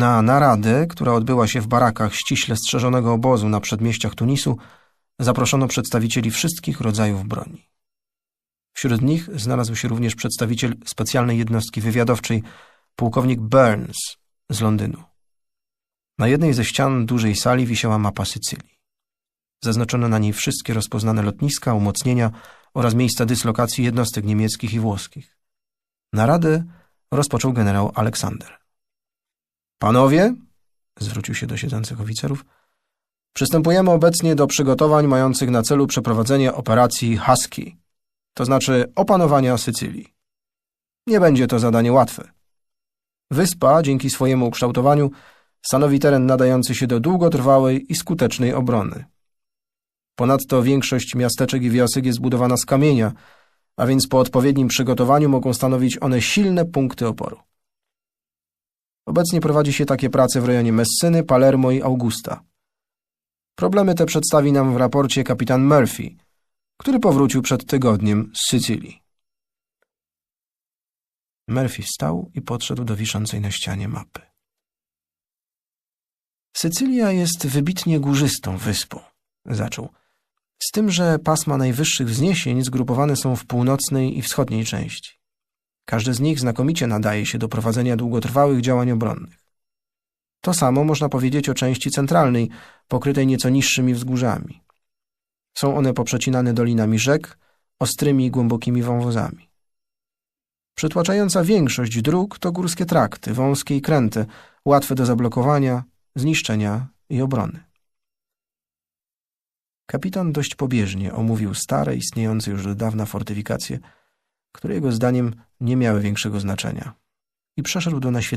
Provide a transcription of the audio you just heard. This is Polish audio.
Na naradę, która odbyła się w barakach ściśle strzeżonego obozu na przedmieściach Tunisu, zaproszono przedstawicieli wszystkich rodzajów broni. Wśród nich znalazł się również przedstawiciel specjalnej jednostki wywiadowczej, pułkownik Burns z Londynu. Na jednej ze ścian dużej sali wisiała mapa Sycylii. Zaznaczono na niej wszystkie rozpoznane lotniska, umocnienia oraz miejsca dyslokacji jednostek niemieckich i włoskich. Naradę rozpoczął generał Aleksander. Panowie, zwrócił się do siedzących oficerów, przystępujemy obecnie do przygotowań mających na celu przeprowadzenie operacji Husky, to znaczy opanowania Sycylii. Nie będzie to zadanie łatwe. Wyspa, dzięki swojemu ukształtowaniu, stanowi teren nadający się do długotrwałej i skutecznej obrony. Ponadto większość miasteczek i wiosek jest zbudowana z kamienia, a więc po odpowiednim przygotowaniu mogą stanowić one silne punkty oporu. Obecnie prowadzi się takie prace w rejonie Messyny, Palermo i Augusta. Problemy te przedstawi nam w raporcie kapitan Murphy, który powrócił przed tygodniem z Sycylii. Murphy wstał i podszedł do wiszącej na ścianie mapy. Sycylia jest wybitnie górzystą wyspą, zaczął. Z tym, że pasma najwyższych wzniesień zgrupowane są w północnej i wschodniej części. Każdy z nich znakomicie nadaje się do prowadzenia długotrwałych działań obronnych. To samo można powiedzieć o części centralnej, pokrytej nieco niższymi wzgórzami. Są one poprzecinane dolinami rzek, ostrymi i głębokimi wąwozami. Przytłaczająca większość dróg to górskie trakty, wąskie i kręte, łatwe do zablokowania, zniszczenia i obrony. Kapitan dość pobieżnie omówił stare, istniejące już do dawna fortyfikacje, które jego zdaniem nie miały większego znaczenia. I przeszedł do naświetlenia